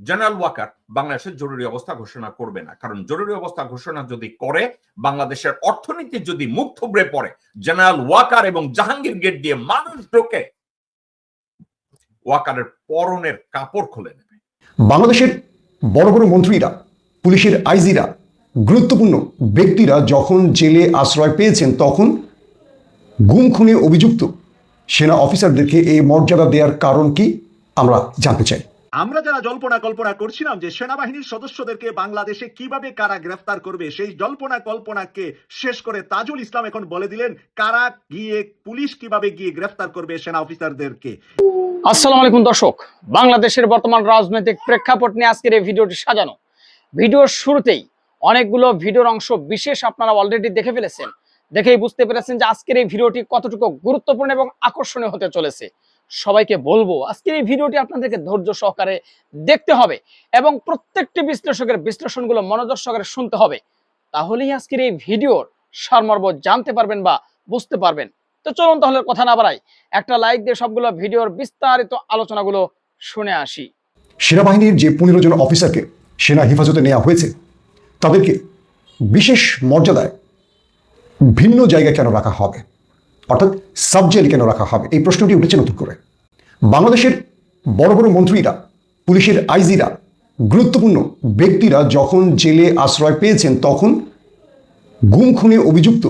General Waker বাংলাদেশের জরুরি অবস্থা ঘোষণা করবে না। কারণ জরুরি অবস্থা ঘোষণা যদি করে, বাংলাদেশের অর্থনীতি যদি মুখ থুবড়ে পড়ে জেনারেল ওয়াকার এবং জাহাঙ্গীর গেট দিয়ে মানুষ ঢোকে ওয়াকারের পরনের কাপড় খুলে নেবে। বাংলাদেশের বড় বড় মন্ত্রীরা, পুলিশের আইজিরা, গুরুত্বপূর্ণ ব্যক্তিরা যখন জেলে আশ্রয় পেয়েছেন, তখন গুম খুনে অভিযুক্ত সেনা অফিসারদেরকে এই মর্যাদা দেওয়ার কারণ কি আমরা জানতে চাই। আমরা যারা জল্পনা কল্পনা করছিলাম যে সেনাবাহিনীর সদস্যদেরকে বাংলাদেশে কীভাবে কারা গ্রেফতার করবে, সেই জল্পনা কল্পনাকে শেষ করে তাজুল ইসলাম এখন বলে দিলেন, কারা গিয়ে, পুলিশ কীভাবে গিয়ে গ্রেফতার করবে সেনা অফিসারদেরকে। আসসালামু আলাইকুম দর্শক, বাংলাদেশের বর্তমান রাজনৈতিক প্রেক্ষাপট নিয়ে আজকের এই ভিডিওটি সাজানো। ভিডিওর শুরুতেই অনেকগুলো ভিডিওর অংশ বিশেষ আপনারা অলরেডি দেখে ফেলেছেন। দেখেই বুঝতে পেরেছেন যে আজকের এই ভিডিওটি কতটুকু গুরুত্বপূর্ণ এবং আকর্ষণীয় হতে চলেছে। সবাইকে বলব, আজকের এই ভিডিওটি আপনাদেরকে ধৈর্য সহকারে দেখতে হবে এবং প্রত্যেকটি বিশ্লেষকের বিশ্লেষণগুলো মনোযোগ সহকারে শুনতে হবে। তাহলেই আজকের এই ভিডিওর সারমর্ম জানতে পারবেন বা বুঝতে পারবেন। তো চলুন তাহলে কথা না বাড়াই, একটা লাইক দিয়ে সবগুলো ভিডিওর বিস্তারিত আলোচনাগুলো শুনে আসি। সেনাবাহিনীর যে পনেরো জন অফিসারকে সেনা হেফাজতে নেওয়া হয়েছে, তাদেরকে বিশেষ মর্যাদায় ভিন্ন জায়গায় কেন রাখা হবে? অর্থাৎ সাব জেলে কেন রাখা হবে? এই প্রশ্নটি উঠেছে নতুন করে। বাংলাদেশের বড় বড় মন্ত্রীরা, পুলিশের আইজিরা, গুরুত্বপূর্ণ ব্যক্তিরা যখন জেলে আশ্রয় পেয়েছেন, তখন গুম খুনে অভিযুক্ত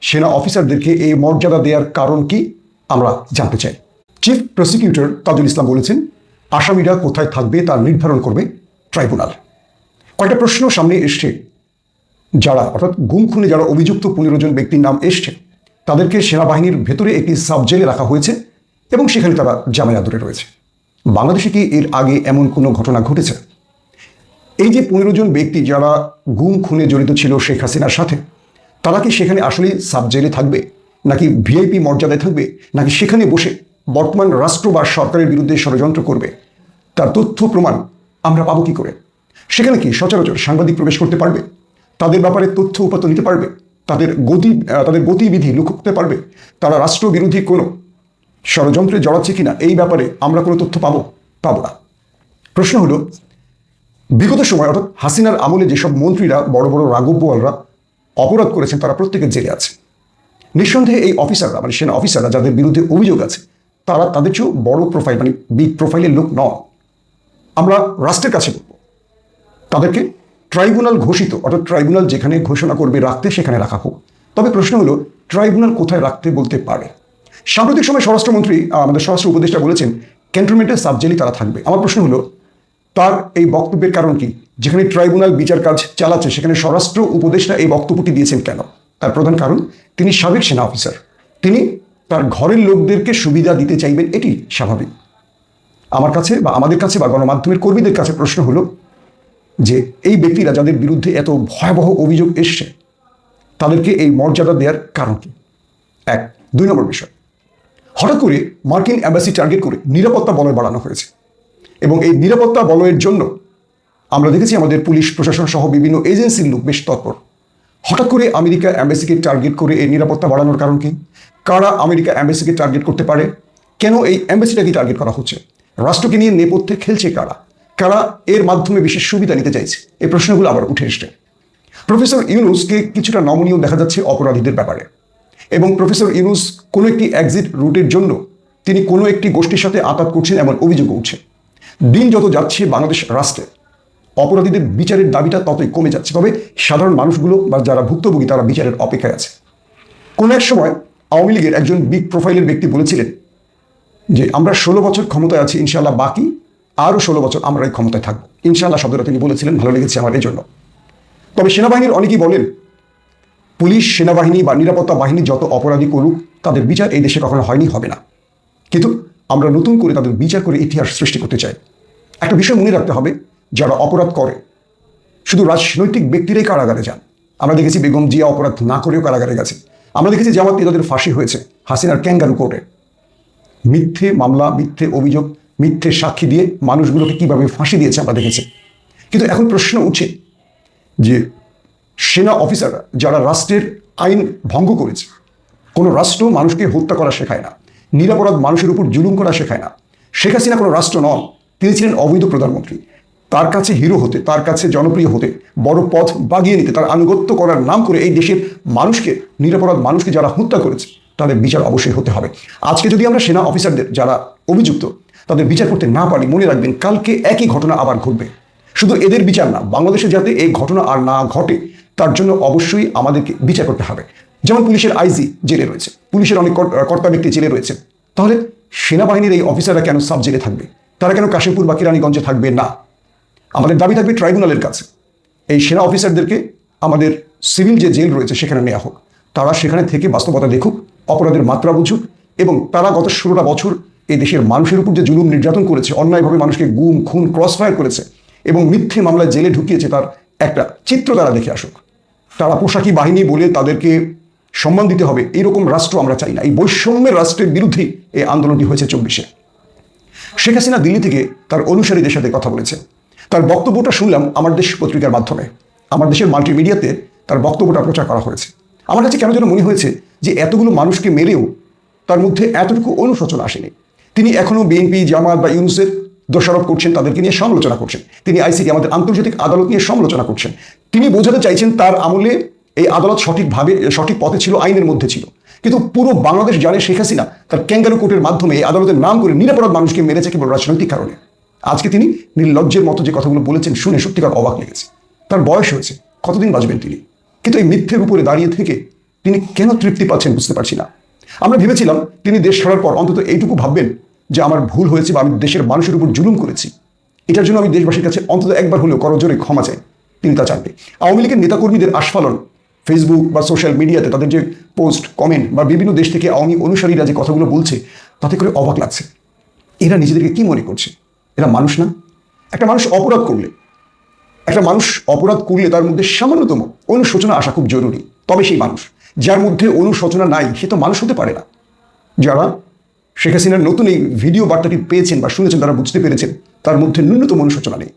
সেনা অফিসারদেরকে এই মর্যাদা দেওয়ার কারণ কি আমরা জানতে চাই। চিফ প্রসিকিউটর তাজুল ইসলাম বলেছেন, আসামিরা কোথায় থাকবে তা নির্ধারণ করবে ট্রাইব্যুনাল। কয়েকটা প্রশ্ন সামনে এসছে। যারা, অর্থাৎ গুম খুনে যারা অভিযুক্ত পনেরো জন ব্যক্তির নাম এসছে তাদেরকে সেনাবাহিনীর ভেতরে একটি সাব জেলে রাখা হয়েছে এবং সেখানে তারা জামাই আদরে রয়েছে। বাংলাদেশে কি এর আগে এমন কোনো ঘটনা ঘটেছে? এই যে পনেরো জন ব্যক্তি যারা গুম, খুনে জড়িত ছিল শেখ হাসিনার সাথে, তারা কি সেখানে আসলেই সাব জেলে থাকবে? নাকি ভিআইপি মর্যাদায় থাকবে? নাকি সেখানে বসে বর্তমান রাষ্ট্র বা সরকারের বিরুদ্ধে ষড়যন্ত্র করবে? তার তথ্য প্রমাণ আমরা পাবো কি করে? সেখানে কি সচরাচর সাংবাদিক প্রবেশ করতে পারবে? তাদের ব্যাপারে তথ্য উপাত্ত নিতে পারবে? তাদের গতি তাদের গতিবিধি লক্ষ্য করতে পারবে। তারা রাষ্ট্রবিরোধী কোনো ষড়যন্ত্রে জড়াচ্ছে কিনা, এই ব্যাপারে আমরা কোনো তথ্য পাবো পাবো না। প্রশ্ন হলো, বিগত সময় অর্থাৎ হাসিনার আমলে যেসব মন্ত্রীরা, বড় বড় রাঘববোয়ালরা অপরাধ করেছেন, তারা প্রত্যেকে জেলে আছে। নিঃসন্দেহে এই অফিসাররা মানে সেনা অফিসাররা যাদের বিরুদ্ধে অভিযোগ আছে, তারা তাদের চেয়েও বড় প্রোফাইল মানে বিগ প্রোফাইলের লোক নয় আমরা রাষ্ট্রের কাছে বলব, তাদেরকে ট্রাইব্যুনাল ঘোষিত, অর্থাৎ ট্রাইব্যুনাল যেখানে ঘোষণা করবে রাখতে সেখানে রাখা হোক। তবে প্রশ্ন হলো, ট্রাইব্যুনাল কোথায় রাখতে বলতে পারে? সাম্প্রতিক সময় স্বরাষ্ট্রমন্ত্রী আমাদের স্বরাষ্ট্র উপদেষ্টা বলেছেন ক্যান্টনমেন্টের সাবজেলি তারা থাকবে। আমার প্রশ্ন হলো, তার এই বক্তব্যের কারণ কি? যেখানে ট্রাইব্যুনাল বিচার কাজ চালাচ্ছে, সেখানে স্বরাষ্ট্র উপদেষ্টা এই বক্তব্যটি দিয়েছেন কেন? তার প্রধান কারণ, তিনি সাবেক সেনা অফিসার। তিনি তার ঘরের লোকদেরকে সুবিধা দিতে চাইবেন, এটি স্বাভাবিক। আমার কাছে বা আমাদের কাছে বা গণমাধ্যমের কর্মীদের কাছে প্রশ্ন হলো যে এই ব্যক্তিরা যাদের বিরুদ্ধে এত ভয়াবহ অভিযোগ এসছে, তাদেরকে এই মর্যাদা দেওয়ার কারণ কি? এক, দুই নম্বর বিষয়। হঠাৎ করে মার্কিন অ্যাম্বাসি টার্গেট করে নিরাপত্তা বলয় বাড়ানো হয়েছে এবং এই নিরাপত্তা বলয়ের জন্য আমরা দেখেছি আমাদের পুলিশ, প্রশাসন সহ বিভিন্ন এজেন্সির লোক বেশ তৎপর। হঠাৎ করে আমেরিকা অ্যাম্বাসিকে টার্গেট করে এই নিরাপত্তা বাড়ানোর কারণ কি? কারা আমেরিকা অ্যাম্বাসিকে টার্গেট করতে পারে? কেন এই অ্যাম্বাসিটাকে টার্গেট করা হচ্ছে? রাষ্ট্রকে নিয়ে নেপথ্যে খেলছে কারা? কারা এর মাধ্যমে বিশেষ সুবিধা নিতে চাইছে? এই প্রশ্নগুলো আবার উঠে এসছে। প্রফেসর ইউনুসকে কিছুটা নমনীয় দেখা যাচ্ছে অপরাধীদের ব্যাপারে। এবং প্রফেসর ইউনুস কোনো একটি এক্সিট রুটের জন্য তিনি কোনো একটি গোষ্ঠীর সাথে আঘাত করছেন এমন অভিযোগ উঠছে। দিন যত যাচ্ছে বাংলাদেশ রাষ্ট্রে, অপরাধীদের বিচারের দাবিটা ততই কমে যাচ্ছে। তবে সাধারণ মানুষগুলো বা যারা ভুক্তভোগী, তারা বিচারের অপেক্ষায় আছে। কোনো এক সময় আওয়ামী লীগের একজন বিগ প্রোফাইলের ব্যক্তি বলেছিলেন যে, আমরা ষোলো বছর ক্ষমতায় আছি ইনশাল্লাহ বাকি আরও ষোলো বছর আমরা এই ক্ষমতায় থাকব। ইনশাল্লাহ শব্দটা তিনি বলেছিলেন, ভালো লেগেছে আমার এই জন্য। তবে সেনাবাহিনীর অনেকেই বলেন, পুলিশ, সেনাবাহিনী বা নিরাপত্তা বাহিনী যত অপরাধী করুক, তাদের বিচার এই দেশে কখনো হয়নি, হবে না। কিন্তু আমরা নতুন করে তাদের বিচার করে ইতিহাস সৃষ্টি করতে চাই। একটা বিষয় মনে রাখতে হবে, যারা অপরাধ করে, শুধু রাজনৈতিক ব্যক্তিরাই কারাগারে যান। আমরা দেখেছি বেগম জিয়া অপরাধ না করেও কারাগারে গেছে। আমরা দেখেছি জামাত তাদের ফাঁসি হয়েছে হাসিনার ক্যাঙ্গারু কোর্টে। মিথ্যে মামলা, মিথ্যে অভিযোগ মিথ্যে সাক্ষী দিয়ে মানুষগুলোকে কীভাবে ফাঁসি দিয়েছে আমরা দেখেছি। কিন্তু এখন প্রশ্ন উঠছে যে সেনা অফিসাররা যারা রাষ্ট্রের আইন ভঙ্গ করেছে, কোনো রাষ্ট্র মানুষকে হত্যা করা শেখায় না, নিরাপরাধ মানুষের উপর জুলুম করা শেখায় না। শেখ হাসিনা কোনো রাষ্ট্র নন, তিনি ছিলেন অবৈধ প্রধানমন্ত্রী। তার কাছে হিরো হতে, তার কাছে জনপ্রিয় হতে, বড় পথ বাগিয়ে নিতে, তার আনুগত্য করার নাম করে এই দেশের মানুষকে, নিরাপরাধ মানুষকে যারা হত্যা করেছে তাদের বিচার অবশ্যই হতে হবে। আজকে যদি আমরা সেনা অফিসারদের যারা অভিযুক্ত তাদের বিচার করতে না পারি, মনে রাখবেন কালকে একই ঘটনা আবার ঘটবে। শুধু এদের বিচার না, বাংলাদেশে যাতে এই ঘটনা আর না ঘটে, তার জন্য অবশ্যই আমাদেরকে বিচার করতে হবে। যেমন পুলিশের আইজি জেলে রয়েছে, পুলিশের অনেক কর- কর্তা ব্যক্তি জেলে রয়েছে। তাহলে সেনাবাহিনীর এই অফিসাররা কেন সাব জেলে থাকবে? তারা কেন কাশিমপুর বা কিরানীগঞ্জে থাকবে না? আমাদের দাবি থাকবে ট্রাইব্যুনালের কাছে। এই সেনা অফিসারদেরকে আমাদের সিভিল যে জেল রয়েছে সেখানে নেওয়া হোক। তারা সেখানে থেকে বাস্তবতা দেখুক অপরাধের মাত্রা বুঝুক এবং তারা গত ষোলোটা বছর এই দেশের মানুষের উপর যে জুলুম নির্যাতন করেছে, অন্যায়ভাবে মানুষকে গুম, খুন ক্রস ফায়ার করেছে এবং মিথ্যে মামলায় জেলে ঢুকিয়েছে তার একটা চিত্র তারা দেখে আসুক। তারা পোশাকি বাহিনী বলে তাদেরকে সম্মান দিতে হবে এইরকম রাষ্ট্র আমরা চাই না। এই বৈষম্যের রাষ্ট্রের বিরুদ্ধেই এই আন্দোলনটি হয়েছে চব্বিশে। শেখ হাসিনা দিল্লি থেকে তার অনুসারীদের সাথে কথা বলেছে। তার বক্তব্যটা শুনলাম আমার দেশ পত্রিকার মাধ্যমে। আমার দেশের মাল্টিমিডিয়াতে তার বক্তব্যটা প্রচার করা হয়েছে। আমার কাছে কেন যেন মনে হয়েছে যে এতগুলো মানুষকে মেরেও তার মধ্যে এতটুকু অনুশোচনা আসেনি। তিনি এখনও বিএনপি, জামাত বা ইউনুসের দোষারোপ করছেন, তাদেরকে নিয়ে সমালোচনা করছেন। তিনি আইসিটি আমাদের আন্তর্জাতিক আদালত নিয়ে সমালোচনা করছেন। তিনি বোঝাতে চাইছেন তার আমলে এই আদালত সঠিকভাবে, সঠিক পথে ছিল, আইনের মধ্যে ছিল। কিন্তু পুরো বাংলাদেশ জানে শেখ হাসিনা তার ক্যাঙ্গারু কোর্টের মাধ্যমে এই আদালতের নাম করে নিরাপরাধ মানুষকে মেরেছে কেবল রাজনৈতিক কারণে। আজকে তিনি নির্লজ্জের মতো যে কথাগুলো বলেছেন শুনে সত্যিকার অবাক লেগেছে। তার বয়স হয়েছে, কতদিন বাঁচবেন তিনি? কিন্তু এই মিথ্যের উপরে দাঁড়িয়ে থেকে তিনি কেন তৃপ্তি পাচ্ছেন বুঝতে পারছি না। আমরা ভেবেছিলাম তিনি দেশ ছাড়ার পর অন্তত এইটুকু ভাববেন যে আমার ভুল হয়েছে বা আমি দেশের মানুষের উপর জুলুম করেছি। এটার জন্য আমি দেশবাসীর কাছে অন্তত একবার হলেও করজোরে ক্ষমা চাই। তিনি তা চানবে আওয়ামী লীগের নেতাকর্মীদের আস্ফালন ফেসবুক বা সোশ্যাল মিডিয়াতে তাদের যে পোস্ট কমেন্ট বা বিভিন্ন দেশ থেকে আওয়ামী অনুসারীরা যে কথাগুলো বলছে, তাতে করে অবাক লাগছে। এরা নিজেদেরকে কি মনে করছে? এরা মানুষ না? একটা মানুষ অপরাধ করলে, একটা মানুষ অপরাধ করলে তার মধ্যে সামান্যতম অনুশোচনা আসা খুব জরুরি। তবে সেই মানুষ যার মধ্যে অনুশোচনা নাই, সে তো মানুষ হতে পারে না। যারা শেখ হাসিনার নতুন এই ভিডিও বার্তাটি পেয়েছেন বা শুনেছেন, তারা বুঝতে পেরেছেন, তার মধ্যে ন্যূনতম অনুশোচনা নেই।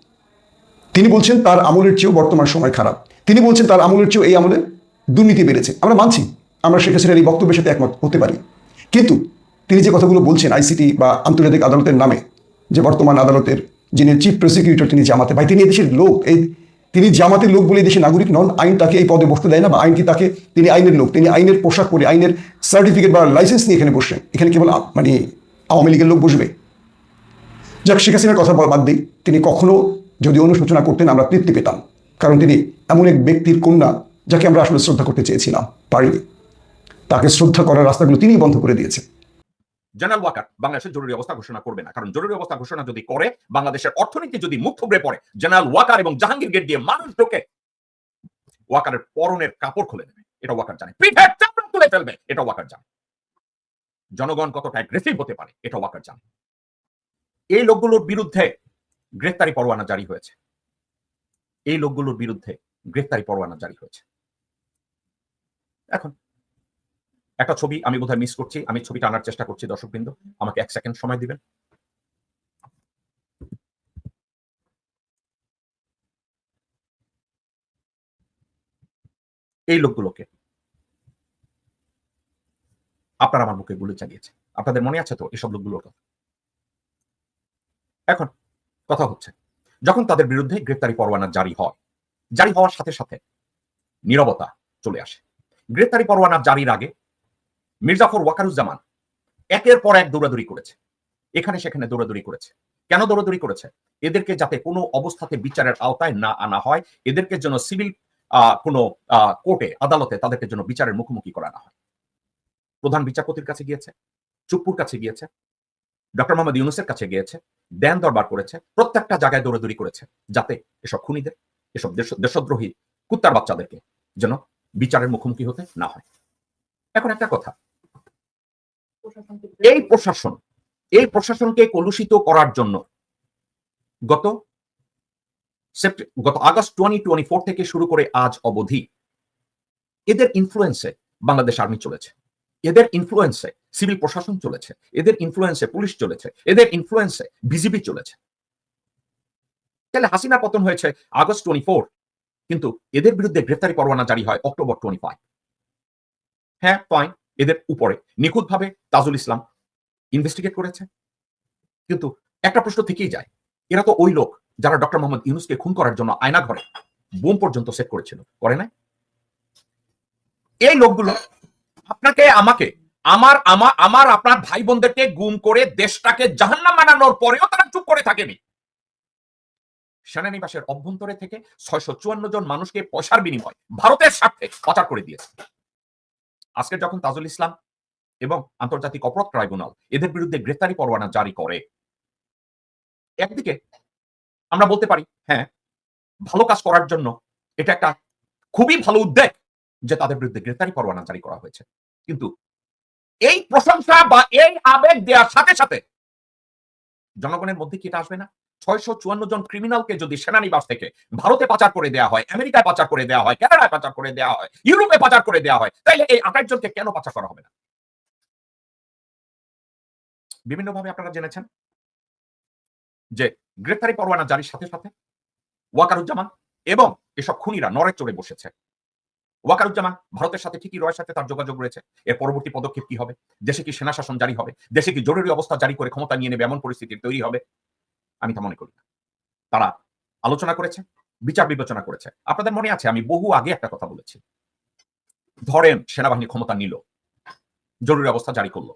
তিনি বলছেন, তার আমলের চেয়েও বর্তমান সময় খারাপ। তিনি বলছেন, তার আমলের চেয়েও এই আমলে দুর্নীতি বেড়েছে। আমরা মানছি, আমরা শেখ হাসিনার এই বক্তব্যের সাথে একমত হতে পারি। কিন্তু তিনি যে কথাগুলো বলছেন, আইসিটি বা আন্তর্জাতিক আদালতের নামে, যে বর্তমান আদালতের যিনি চিফ প্রসিকিউটর তিনি জামাতে, ভাই, তিনি এই দেশের লোক, এই তিনি জামাতের লোক বলে দেশে নাগরিক নন, আইন তাকে এই পদে বসতে দেয় না, বা আইনটি তাকে, তিনি আইনের লোক, তিনি আইনের পোশাক পরে আইনের সার্টিফিকেট বা লাইসেন্স নিয়ে এখানে বসছেন। এখানে কেবল মানে আওয়ামী লীগের লোক বসবে। যাক, শেখ হাসিনার কথা বাদ দিই, তিনি কখনো যদি অনুশোচনা করতেন, আমরা তৃপ্তি পেতাম। কারণ তিনি এমন এক ব্যক্তির কন্যা, যাকে আমরা আসলে শ্রদ্ধা করতে চেয়েছিলাম, পারিনি। তাকে শ্রদ্ধা করার রাস্তাগুলো তিনিই বন্ধ করে দিয়েছে জেনারেল ওয়াকার বাংলাদেশের জরুরি অবস্থা ঘোষণা করবে না। কারণ জরুরি অবস্থা ঘোষণা যদি করে, বাংলাদেশের অর্থনীতি যদি মুখ থুবড়ে পড়ে জেনারেল ওয়াকার এবং জাহাঙ্গীর গেট দিয়ে মানুষ ঢোকে ওয়াকারের পরনের কাপড় খুলে নেবে এটা ওয়াকার জানে। পিঠের চামড়া তুলে ফেলবে। এটা ওয়াকার জানে। জনগণ কতটা অ্যাগ্রেসিভ হতে পারে, এটা ওয়াকার জানে। এই লোকগুলোর বিরুদ্ধে গ্রেফতারি পরোয়ানা জারি হয়েছে। এই লোকগুলোর বিরুদ্ধে গ্রেফতারি পরোয়ানা জারি হয়েছে। এখন একটা ছবি আমি বোধহয় মিস করছি। আমি ছবিটা আনার চেষ্টা করছি, দর্শকবৃন্দ। আমাকে এক সেকেন্ড সময় দিবেন। এই লোকগুলোকে। আপনার আমার মুখে গুলি চালিয়েছে আপনাদের মনে আছে তো এসব লোকগুলোর কথা? এখন কথা হচ্ছে, যখন তাদের বিরুদ্ধে গ্রেফতারি পরোয়ানা জারি হয়, জারি হওয়ার সাথে সাথে নীরবতা চলে আসে। গ্রেফতারি পরোয়ানা জারির আগে মির্জাফর ওয়াকারুজ্জামান একের পর এক দৌড়াদৌড়ি করেছে। এখানে সেখানে দৌড়াদৌড়ি করেছে। কেন দৌড়াদৌড়ি করেছে? এদেরকে যাতে কোনো অবস্থাতে বিচারের আওতায় না আনা হয়, এদেরকে যেন সিভিল কোনো কোর্টে, আদালতে তাদেরকে যেন বিচারের মুখোমুখি করা না হয়। প্রধান বিচারপতির কাছে গিয়েছে, চুপ্পুর কাছে গিয়েছে ডক্টর মোহাম্মদ ইউনুসের কাছে গিয়েছে, দেন দরবার করেছে, প্রত্যেকটা জায়গায় দৌড়াদৌড়ি করেছে, যাতে এসব খুনিদের, এসব দেশ- দেশদ্রোহী কুত্তার বাচ্চাদেরকে যেন বিচারের মুখোমুখি হতে না হয়। এখন একটা কথা এই প্রশাসন এই প্রশাসনকে কলুষিত করার জন্য গত গত আগস্ট টোয়েন্টি টোয়েন্টি ফোর থেকে শুরু করে আজ অবধি এদের ইনফ্লুয়েন্সে বাংলাদেশ আর্মি চলেছে। এদের ইনফ্লুয়েন্সে সিভিল প্রশাসন চলেছে। এদের ইনফ্লুয়েন্সে পুলিশ চলেছে। এদের ইনফ্লুয়েন্সে বিজিবি চলেছে। তাহলে হাসিনা পতন হয়েছে আগস্ট টোয়েন্টি ফোর কিন্তু এদের বিরুদ্ধে গ্রেফতারি পরোয়ানা জারি হয় অক্টোবর টোয়েন্টি ফাইভ হ্যাঁ ফাইন এদের উপরে। নিখুঁতভাবে তাজুল ইসলাম ইনভেস্টিগেট করেছে। কিন্তু একটা প্রশ্ন থেকেই যায়, এরা তো ওই লোক যারা ডক্টর মোহাম্মদ ইউনুসকে খুন করার জন্য আয়না ঘরে বোম পর্যন্ত সেট করেছিল, করে না এই লোকগুলো আপনাকে, আমাকে, আমার আমার আমার, আপনার ভাই বোনদেরকে গুম করে দেশটাকে জাহান্নাম বানানোর পরেও তারা চুপ করে থাকেনি। সেনানিবাসের অভ্যন্তরে থেকে ছয়শো চুয়ান্ন জন মানুষকে পয়সার বিনিময় ভারতের স্বার্থে পাচার করে দিয়েছে। আজকে যখন তাজুল ইসলাম এবং আন্তর্জাতিক অপরাধ ট্রাইব্যুনাল এদের বিরুদ্ধে গ্রেফতারি পরোয়ানা জারি করে, একদিকে আমরা বলতে পারি হ্যাঁ ভালো কাজ করার জন্য এটা একটা খুবই ভালো উদ্যোগ যে তাদের বিরুদ্ধে গ্রেফতারি পরোয়ানা জারি করা হয়েছে। কিন্তু এই প্রশংসা বা এই আবেগ দেওয়ার সাথে সাথে জনগণের মধ্যে কি এটা আসবে না? ছয়শো চুয়ান্ন জন ক্রিমিনালকে যদি সেনানিবাস থেকে ভারতে পাচার করে দেওয়া হয়, আমেরিকায় পাচার করে দেওয়া হয়, কানাডায় পাচার করে দেওয়া হয়, ইউরোপে পাচার করে দেওয়া হয়, তাইলে এই আঠাশ জনকে কেন পাচার করা হবে না? বিভিন্নভাবে আপনারা জেনেছেন যে গ্রেফতারি পরোয়ানা জারির সাথে সাথে ওয়াকারুজ্জামান এবং এসব খুনিরা নড়ে চড়ে বসেছে। ওয়াকারুজ্জামান ভারতের সাথে ঠিকই রয়ের সাথে তার যোগাযোগ রয়েছে। এর পরবর্তী পদক্ষেপ কি হবে? দেশে কি সেনা শাসন জারি হবে? দেশে কি জরুরি অবস্থা জারি করে ক্ষমতা নিয়ে নেবে? এমন পরিস্থিতি তৈরি হবে। আমি তা মনে করি না। তারা আলোচনা করেছে, বিচার বিবেচনা করেছে। আপনাদের মনে আছে, আমি বহু আগে একটা কথা বলেছি। ধরেন, সেনাবাহিনী ক্ষমতা নিল, জরুরি অবস্থা জারি করল।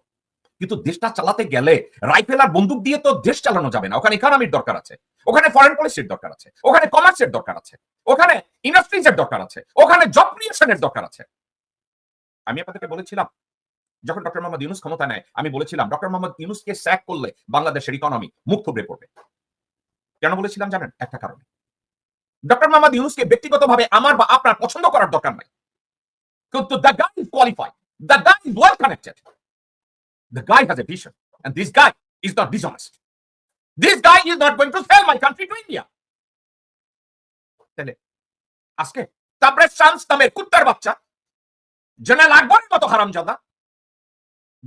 কিন্তু দেশটা চালাতে গেলে রাইফেল আর বন্দুক দিয়ে তো দেশ চালানো যাবে না। ওখানে ইকোনমির দরকার আছে। ওখানে ফরেন পলিসির দরকার আছে। ওখানে কমার্সের দরকার আছে। ওখানে ইন্ডাস্ট্রিজের দরকার আছে। ওখানে জব ক্রিয়েশনের দরকার আছে। আমি আপনাদেরকে বলেছিলাম, যখন ডক্টর মোহাম্মদ ইউনুস ক্ষমতা নেয়, আমি বলেছিলাম, ডক্টর মোহাম্মদ ইউনুসকে স্যাক করলে বাংলাদেশের ইকোনমি মুখ থুবড়ে পড়বে। কেন বলেছিলাম জানেন? একটা কারণে। ডক্টর মোহাম্মদ ইউনুসকে ব্যক্তিগতভাবে আমার বা আপনার পছন্দ করার দরকার নাই। কিন্তু the guy is qualified the guy is well connected the guy has a vision and this guy is not dishonest this guy is not going to sell my country to India তাহলে আজকে তারপরে শামস নামের কুত্তার বাচ্চা, general আকবরের মতো হারামজাদা,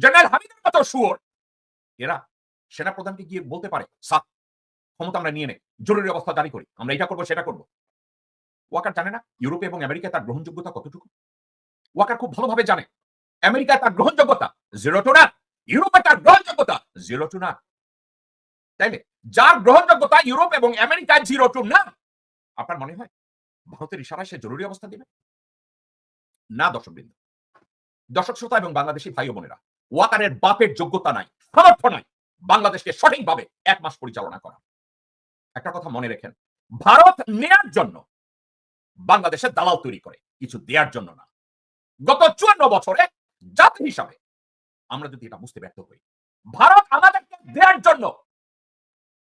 general হামিদের মতো শুয়োর, এরা সেনা প্রধানকে গিয়ে বলতে পারে সাত ক্ষমতা আমরা নিয়ে নেই, জরুরি অবস্থা জারি করি, আমরা এটা করব, সেটা করব। ওয়াকার জানে না, ইউরোপে এবং আমেরিকায় তার গ্রহণযোগ্যতা কতটুকু? ওয়াকার খুব ভালোভাবে জানে, আমেরিকায় তার গ্রহণযোগ্যতা জিরো টু না ইউরোপে তার গ্রহণযোগ্যতা জিরো টু না তাইলে যার গ্রহণযোগ্যতা ইউরোপ এবং আমেরিকায় জিরো টু না আপনার মনে হয় ভারতের ইশারায় সে জরুরি অবস্থা দিবে? না, দর্শকবৃন্দ। দর্শক শ্রোতা এবং বাংলাদেশি ভাই বোনেরা, ওয়াকারের বাপের যোগ্যতা নাই, সামর্থ্য নাই, বাংলাদেশকে সঠিকভাবে এক মাস পরিচালনা করা। একটা কথা মনে রেখেন, ভারত নেয়ার জন্য বাংলাদেশের দালাল তৈরি করে, কিছু দেওয়ার জন্য না। গত চুয়ান্ন বছরে জাতি হিসাবে আমরা যদি এটা বুঝতে ব্যর্থ হই, ভারত আমাদেরকে দেওয়ার জন্য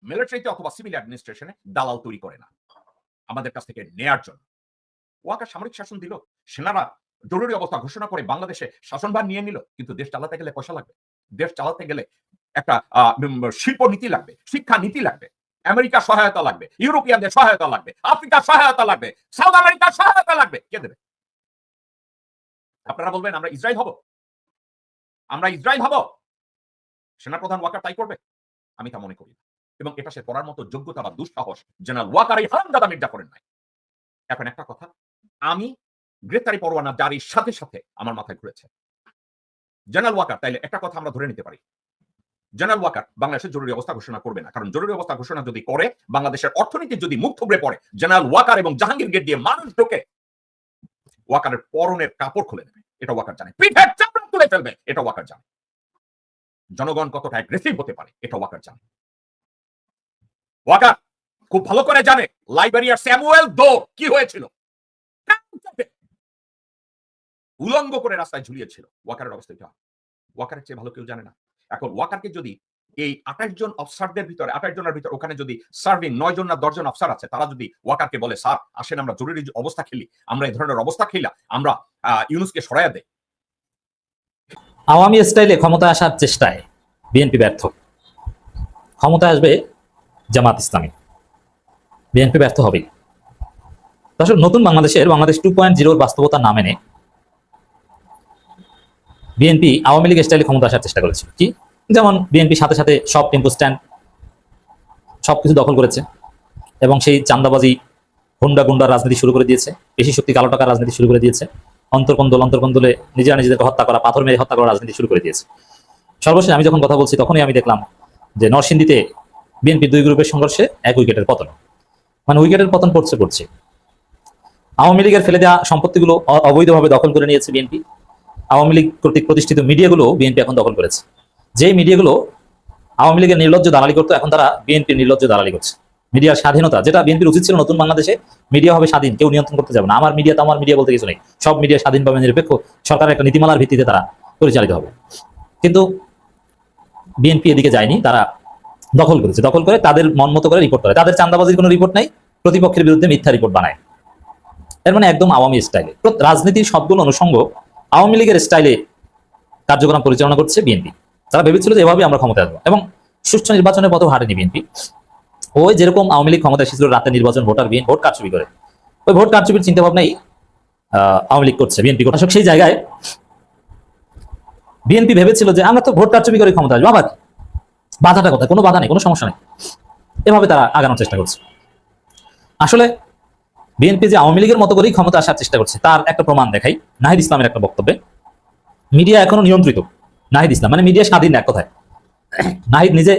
মিলিটারিতে অথবা সিভিল অ্যাডমিনিস্ট্রেশনে দালাল তৈরি করে না, আমাদের কাছ থেকে নেয়ার জন্য। ওয়াকার সামরিক শাসন দিল, সেনারা জরুরি অবস্থা ঘোষণা করে বাংলাদেশে শাসনভার নিয়ে নিল, কিন্তু দেশ চালাতে গেলে পয়সা লাগবে, দেশ চালাতে গেলে একটা শিল্প নীতি লাগবে শিক্ষা নীতি লাগবে। আমেরিকার সহায়তা লাগবে, ইউরোপিয়ানদের সহায়তা লাগবে, আফ্রিকার সহায়তা লাগবে, সাউথ আমেরিকার সহায়তা লাগবে। কে দেবে? আপনারা বলবেন, আমরা ইসরায়েল হব? আমরা ইসরায়েল হব? সেনাপ্রধান ওয়াকার তাই করবে। আমি তা মনে করি এবং এটা সে করার মতো যোগ্যতা বা দুঃসাহস জেনারেল ওয়াকার এই হারামজাদা মির্জা করেন নাই। এখন একটা কথা, আমি গ্রেফতারি পরোয়ানা জারির সাথে সাথে আমার মাথায় ঘুরেছে। জেনারেল ওয়াকার, তাইলে একটা কথা আমরা ধরে নিতে পারি। জেনারেল ওয়াকার বাংলাদেশের জরুরি অবস্থা ঘোষণা করবে না। কারণ জরুরি অবস্থা ঘোষণা যদি করে, বাংলাদেশের অর্থনীতি যদি মুখ থুবড়ে পড়ে, জেনারেল ওয়াকার এবং জাহাঙ্গীর গেট দিয়ে মানুষ ঢোকে ওয়াকারের পরনের কাপড় খুলে নেবে এটা ওয়াকার জানে। পিঠের চামড়া তুলে ফেলবে, এটা ওয়াকার জানে। জনগণ কতটা অ্যাগ্রেসিভ হতে পারে, এটা ওয়াকার জানে। ওয়াকার, খুব ভালো করে জানে, লাইব্রেরিয়ার স্যামুয়েল দো কি হয়েছিল? উলঙ্গ করে রাস্তায় ঝুলিয়েছিল। ওয়াকারের অবস্থা ওয়াকারের চেয়ে ভালো কেউ জানে না। এখন ওয়াকারকে যদি এই আঠাশ জন অফসারদের ভিতরে, আঠাশ জনের ভিতরে ওখানে যদি সার্ভিং নয় জন না দশজন অফসার আছে, তারা যদি ওয়াকারকে বলে, স্যার, আসেন, আমরা জরুরি অবস্থা খেলি, আমরা এই ধরনের অবস্থা খেলা, আমরা ইউনুসকে সরাইয়া দেই। আওয়ামী স্টাইলে ক্ষমতা আসার চেষ্টায় বিএনপি ব্যর্থ। ক্ষমতায় আসবে জামাত ইসলামী। বিএনপি ব্যর্থ হবেই। দর্শক, নতুন বাংলাদেশের বাংলাদেশ টু পয়েন্ট জিরোর বাস্তবতা না মেনে বিএনপি আওয়ামী লীগ স্টাইলে ক্ষমতা আসার চেষ্টা করেছে কি? যেমন বিএনপি সাথে সাথে সব টেম্পো স্ট্যান্ড সব কিছু দখল করেছে এবং সেই চান্দাবাজি হুন্ডা গুন্ডা রাজনীতি শুরু করে দিয়েছে, বেশি শক্তি কালো টাকা রাজনীতি শুরু করে দিয়েছে অন্তর্কন্দল অন্তর্কন্দলে নিজেরা নিজেদেরকে হত্যা করা, পাথর মেরে হত্যা করা রাজনীতি শুরু করে দিয়েছে। সর্বশেষ আমি যখন কথা বলছি, তখনই আমি দেখলাম যে নরসিংদীতে বিএনপি দুই গ্রুপের সংঘর্ষে এক উইকেটের পতন। মানে উইকেটের পতন পড়ছে পড়ছে। আওয়ামী লীগের ফেলে দেওয়া সম্পত্তিগুলো অবৈধভাবে দখল করে নিয়েছে বিএনপি আওয়ামী লীগ কর্তৃক প্রতিষ্ঠিত মিডিয়াগুলো বিএনপি এখন দখল করেছে। যেই মিডিয়াগুলো আওয়ামী লীগের নির্লজ্জ দালালি করতো, এখন তারা বিএনপির নির্লজ্জ দালালি করছে। মিডিয়ার স্বাধীনতা, যেটা বিএনপির উচিত ছিল নতুন বাংলাদেশে, মিডিয়া হবে স্বাধীন, কেউ নিয়ন্ত্রণ করতে যাবে না। আমার মিডিয়া তো আমার মিডিয়া বলতে কিছু নেই। সব মিডিয়া স্বাধীনভাবে নিরপেক্ষ সরকারের একটা নীতিমালার ভিত্তিতে তারা পরিচালিত হবে। কিন্তু বিএনপি এদিকে যায়নি, তারা দখল করেছে। দখল করে তাদের মন মতো করে রিপোর্ট করে। তাদের চান্দাবাজির কোনো রিপোর্ট নাই, প্রতিপক্ষের বিরুদ্ধে মিথ্যা রিপোর্ট বানায়। এর মানে একদম আওয়ামী স্টাইলে রাজনীতির সবগুলো অনুষঙ্গ আওয়ামী লীগের স্টাইলে কার্যক্রম পরিচালনা করছে বিএনপি। তারা ভেবেছিল যে এভাবে আমরা ক্ষমতা আসব এবং সুষ্ঠু নির্বাচনের পথও হারেনি বিএনপি। ওই যেরকম আওয়ামী লীগ ক্ষমতা এসেছিল, রাতে নির্বাচন, ভোটার বিএন ভোট কারচুপি করে। ওই ভোট কারচুপির চিন্তা ভাবনাই আওয়ামী লীগ করছে বিএনপি করছে। সেই জায়গায় বিএনপি ভেবেছিল যে আমরা তো ভোট কারচুপি করে ক্ষমতা আসব। আবার? বাধাটা কোথায়? কোনো বাধা নেই, কোনো সমস্যা নেই। এভাবে তারা আগানোর চেষ্টা করছে। আসলে বিএনপি যে আওয়ামী লীগের মতো করেই ক্ষমতা আসার চেষ্টা করছে, তার একটা প্রমাণ দেখাই। নাহিদ ইসলামের একটা বক্তব্যে। মিডিয়া এখনও নিয়ন্ত্রিত। নাহিদ ইসলাম মানে মিডিয়া স্বাধীন এক কথায়। নাহিদ নিজে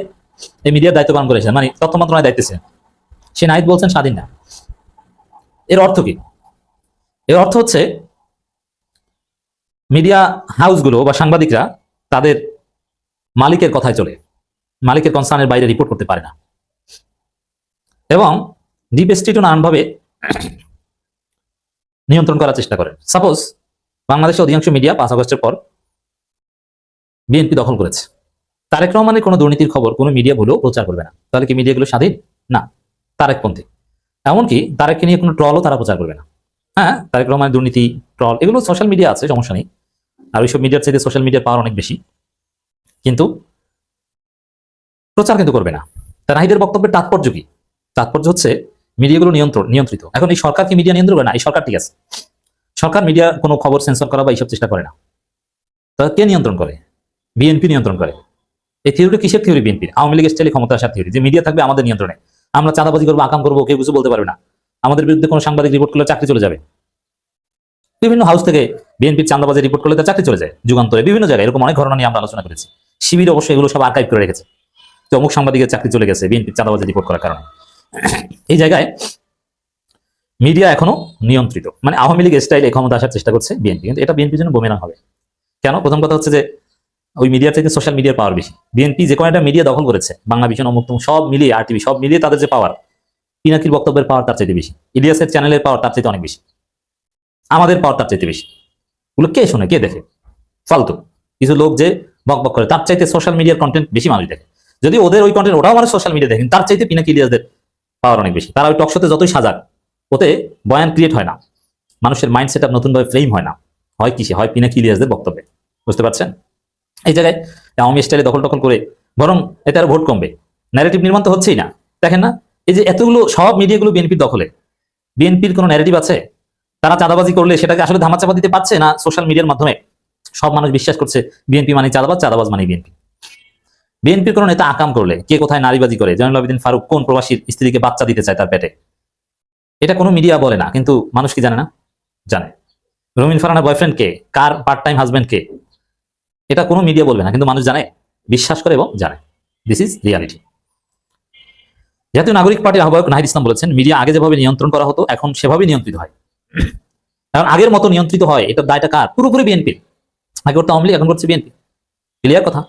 এই মিডিয়ার দায়িত্ব পালন করেছেন মানে তথ্য মন্ত্রণালয় দায়িত্বে সে। নাহিদ বলছেন স্বাধীন না। এর অর্থ কি? এর অর্থ হচ্ছে, মিডিয়া হাউসগুলো বা সাংবাদিকরা তাদের মালিকের কথায় চলে। মালিকের কনসার্নের বাইরে রিপোর্ট করতে পারে না। এবং ডিপ স্টেটও নানানভাবে নিয়ন্ত্রণ করার চেষ্টা করেন সাপোজ বাংলাদেশের অধিকাংশ মিডিয়া পাঁচ আগস্টের পর বিএনপি দখল করেছে। তারেক রহমানের কোনো দুর্নীতির খবর কোনো মিডিয়া ভুলেও প্রচার করবে না। তাহলে কি মিডিয়াগুলো স্বাধীন? না তারেকপন্থী এমনকি তারেককে নিয়ে কোনো ট্রলও তারা প্রচার করবে না। হ্যাঁ তারেক রহমানের দুর্নীতি ট্রল এগুলো সোশ্যাল মিডিয়া আছে, সমস্যা নেই। আর ওইসব মিডিয়ার চাইতে সোশ্যাল মিডিয়ার পাওয়ার অনেক বেশি। কিন্তু প্রচার কিন্তু করবে না। তা নাহিদের বক্তব্যের তাৎপর্য কি? তাৎপর্য হচ্ছে মিডিয়াগুলো নিয়ন্ত্রণ নিয়ন্ত্রিত। এখন এই সরকার কি মিডিয়া নিয়ন্ত্রণ করে না? এই সরকার ঠিক আছে। সরকার মিডিয়া কোনো খবর সেন্সর করা বা এইসব চেষ্টা করে না। তা কে নিয়ন্ত্রণ করে? বিএনপি নিয়ন্ত্রণ করে। এই থিওরিটা কিসের থিওরি বিএনপির আওয়ামী লীগের স্টাইলে ক্ষমতা আসার থিওরি যে মিডিয়া থাকবে আমাদের নিয়ন্ত্রণে। আমরা চাঁদাবাজি করব, আকাম করব, কেউ কিছু বলতে পারবে না। আমাদের বিরুদ্ধে কোনো সাংবাদিক রিপোর্ট করলে চাকরি চলে যাবে। বিভিন্ন হাউস থেকে বিএনপির চাঁদাবাজি রিপোর্ট করলে তার চাকরি চলে যায়। যুগান্তরে বিভিন্ন জায়গায় এরকম অনেক ঘটনা নিয়ে আমরা আলোচনা করেছি। শিবির অবশ্যই এগুলো সব আর্কাইভ করে রেখেছে। যে অমুক সাংবাদিকের চাকরি চলে গেছে বিএনপির চাঁদাবাজি রিপোর্ট করার কারণে। এই জায়গায় মিডিয়া এখনও নিয়ন্ত্রিত। মানে আওয়ামী লীগ স্টাইলে ক্ষমতা আসার চেষ্টা করছে বিএনপি। কিন্তু এটা বিএনপির জন্য বোমেরাং হবে। কেন? প্রথম কথা হচ্ছে যে ওই মিডিয়া থেকে সোশ্যাল মিডিয়ার পাওয়ার বেশি। বিএনপি যে কোনো একটা মিডিয়া দখল করেছে। বাংলা ভিশন অমুক সব মিলিয়ে, আর টিভি সব মিলিয়ে তাদের যে পাওয়ার পিনাকির বক্তব্যের পাওয়ার তার চাইতে বেশি। ইলিয়াসের চ্যানেলের পাওয়ার তার চাইতে অনেক বেশি। আমাদের পাওয়ার তার চাইতে বেশি। ওগুলো কে শোনে? কে দেখে? ফালতু। কিছু লোক যে বক বক করে, তার চাইতে সোশ্যাল মিডিয়ার কন্টেন্ট বেশি মানুষ দেখে। যদি ওদের ওই কন্টেন্ট ওরাও মানে সোশ্যাল মিডিয়া দেখেন তার চাইতে পিনাকি ইলিয়াসদের পাওয়ার অনেক বেশি। তারা ওই টকশোতে যতই সাজাক ওতে বয়ান ক্রিয়েট হয় না। মানুষের মাইন্ড সেট আপ নতুনভাবে ফ্রেম হয় না। হয় কিসে? হয় পিনাকি ইলিয়াসদের বক্তব্যে। বুঝতে পারছেন? এই জায়গায় আওয়ামী স্টাইলে দখল টখল করে, বরং এতে আরও ভোট কমবে। ন্যারেটিভ নির্মাণ তো হচ্ছেই না। দেখেন না? এই যে এতগুলো, সব মিডিয়াগুলো বিএনপির দখলে। বিএনপির কোনো ন্যারেটিভ আছে? তারা চাঁদাবাজি করলে সেটাকে আসলে ধামাচাপা দিতে পারছে না সোশ্যাল মিডিয়ার মাধ্যমে? সব মানুষ বিশ্বাস করছে বিএনপি মানে চাঁদাবাজ চাঁদাবাজ মানে বিএনপি বিএনপির কোনো নেতা আকাম করলে, কে কোথায় নারীবাজি করে? জয়নুল আবেদিন ফারুক কোন প্রবাসীর স্ত্রীকে বাচ্চা দিতে চায় তার পেটে? এটা কোনো মিডিয়া বলে না, কিন্তু মানুষ কি জানে না? জানে। রমিন ফারানা বয়ফ্রেন্ড কে? কার পার্ট টাইম হাজবেন্ড কে? এটা কোনো মিডিয়া বলবে না, কিন্তু মানুষ জানে, বিশ্বাস করে এবং জানে। দিস ইজ রিয়ালিটি জাতীয় নাগরিক পার্টির আহ্বায়ক নাহিদ ইসলাম বলেছেন মিডিয়া আগে যেভাবে নিয়ন্ত্রণ করা হতো, এখন সেভাবে নিয়ন্ত্রিত হয়। কারণ আগের মতো নিয়ন্ত্রিত হয় এটা দায়টা কার? পুরোপুরি বিএনপি আগে করতে আওয়ামী এখন করছে বিএনপি ক্লিয়ার কথা?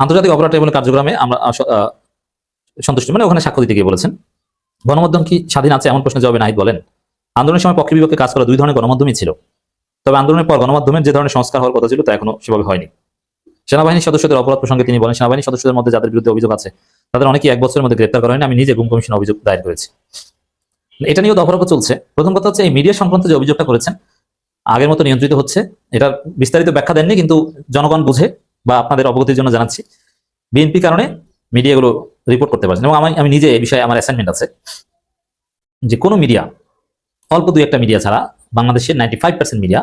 আন্তর্জাতিক অপরাধ ট্রাইব্যুনাল কার্যক্রমে আমরা সন্তুষ্ট। মানে ওখানে সাক্ষ্য দিতে গিয়ে বলেছেন গণমাধ্যম কি স্বাধীন আছে এমন প্রশ্নের জবাবে নাহিদ বলেন, আন্দোলনের সময় পক্ষে বিপক্ষে কাজ করা দুই ধরনের গণমাধ্যমই ছিল। তবে আন্দোলনের পর গণমাধ্যমের যে ধরনের সংস্কার হওয়ার কথা ছিল তা এখনও সেভাবে হয়নি। সেনাবাহিনীর সদস্যদের অপরাধ প্রসঙ্গে তিনি বলেন, সেনাবাহিনীর সদস্যদের মধ্যে যাদের বিরুদ্ধে অভিযোগ আছে, তাদের অনেকে এক বছরের মধ্যে গ্রেপ্তার করা হয়নি আমি নিজে গুম কমিশনে অভিযোগ দায়ের করেছি। এটা নিয়েও দফারফ চলছে। প্রথম কথা হচ্ছে, এই মিডিয়া সংক্রান্ত যে অভিযোগটা করেছেন, আগের মতো নিয়ন্ত্রিত হচ্ছে। এটা বিস্তারিত ব্যাখ্যা দেননি, কিন্তু জনগণ বুঝে বা আপনাদের অবগতির জন্য জানাচ্ছি। বিএনপি কারণে মিডিয়াগুলো রিপোর্ট করতে পারছেন। এবং আমি আমি নিজে এই বিষয়ে আমার অ্যাসাইনমেন্ট আছে যে কোনো মিডিয়া অল্প দুই একটা মিডিয়া ছাড়া বাংলাদেশের নাইনটি ফাইভ পার্সেন্ট মিডিয়া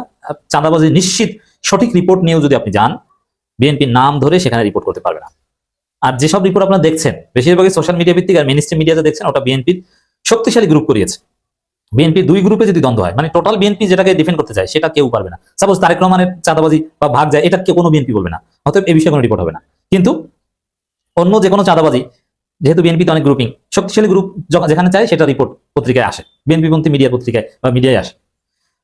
চাঁদাবাজি নিশ্চিত সঠিক রিপোর্ট নিয়েও যদি আপনি যান, বিএনপির নাম ধরে সেখানে রিপোর্ট করতে পারবে না। আর যেসব রিপোর্ট আপনারা দেখছেন, বেশিরভাগই সোশ্যাল মিডিয়া ভিত্তিক আর মিনিস্ট্রি মিডিয়াতে দেখছেন, ওটা বিএনপির শক্তিশালী গ্রুপ করিয়েছে। বিএনপি দুই গ্রুপে যদি দ্বন্দ্ব হয় মানে টোটাল বিএনপি যেটাকে ডিফেন্ড করতে চায়, সেটা কেউ পারবে না। সাপোজ তারেক রহমানের চাঁদাবাজি বা ভাগ যায়, এটা কেউ কোনো বিএনপি বলবে না। অতএব এই বিষয়ে কোনো রিপোর্ট হবে না। কিন্তু অন্য যে কোনো চাঁদাবাজি যেহেতু বিএনপিতে অনেক গ্রুপিং শক্তিশালী গ্রুপ যেখানে চায় সেটা রিপোর্ট পত্রিকায় আসে। বিএনপিপন্থী মিডিয়া পত্রিকায় বা মিডিয়ায় আসে।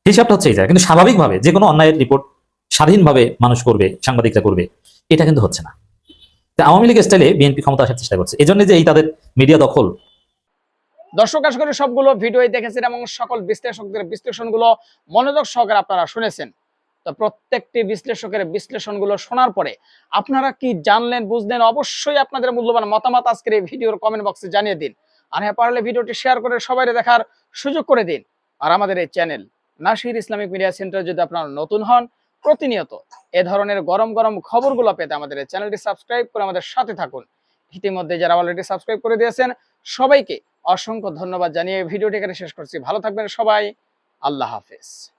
হিসাবটা হচ্ছে এই জায়গায় কিন্তু স্বাভাবিকভাবে যে কোনো অন্যায়ের রিপোর্ট স্বাধীনভাবে মানুষ করবে, সাংবাদিকরা করবে, এটা কিন্তু হচ্ছে না। তা আওয়ামী লীগ স্টাইলে বিএনপি ক্ষমতা আসার চেষ্টা করছে। এই জন্য যে এই তাদের মিডিয়া দখল। দর্শক, আশা করি সবগুলো ভিডিওই দেখেছেন এবং সকল বিশ্লেষকদের বিশ্লেষণগুলো মনোযোগ সহকারে আপনারা শুনেছেন। প্রত্যেকটি বিশ্লেষকের বিশ্লেষণগুলো শোনার পরে আপনারা কি জানলেন, বুঝলেন, অবশ্যই আপনাদের মূল্যবান মতামত আজকের এই ভিডিওর কমেন্ট বক্সে জানিয়ে দিন। আর হ্যাঁ পারলে ভিডিওটি শেয়ার করে সবাই দেখার সুযোগ করে দিন। আর আমাদের এই channel Nasir Islamic media centre যদি আপনারা নতুন হন, প্রতিনিয়ত এ ধরনের গরম গরম খবরগুলো পেতে আমাদের এই চ্যানেলটি সাবস্ক্রাইব করে আমাদের সাথে থাকুন। ইতিমধ্যে যারা অলরেডি সাবস্ক্রাইব করে দিয়েছেন, সবাইকে অসংখ্য ধন্যবাদ জানিয়ে ভিডিওটি এখানে শেষ করছি। ভালো থাকবেন সবাই। আল্লাহ হাফেজ।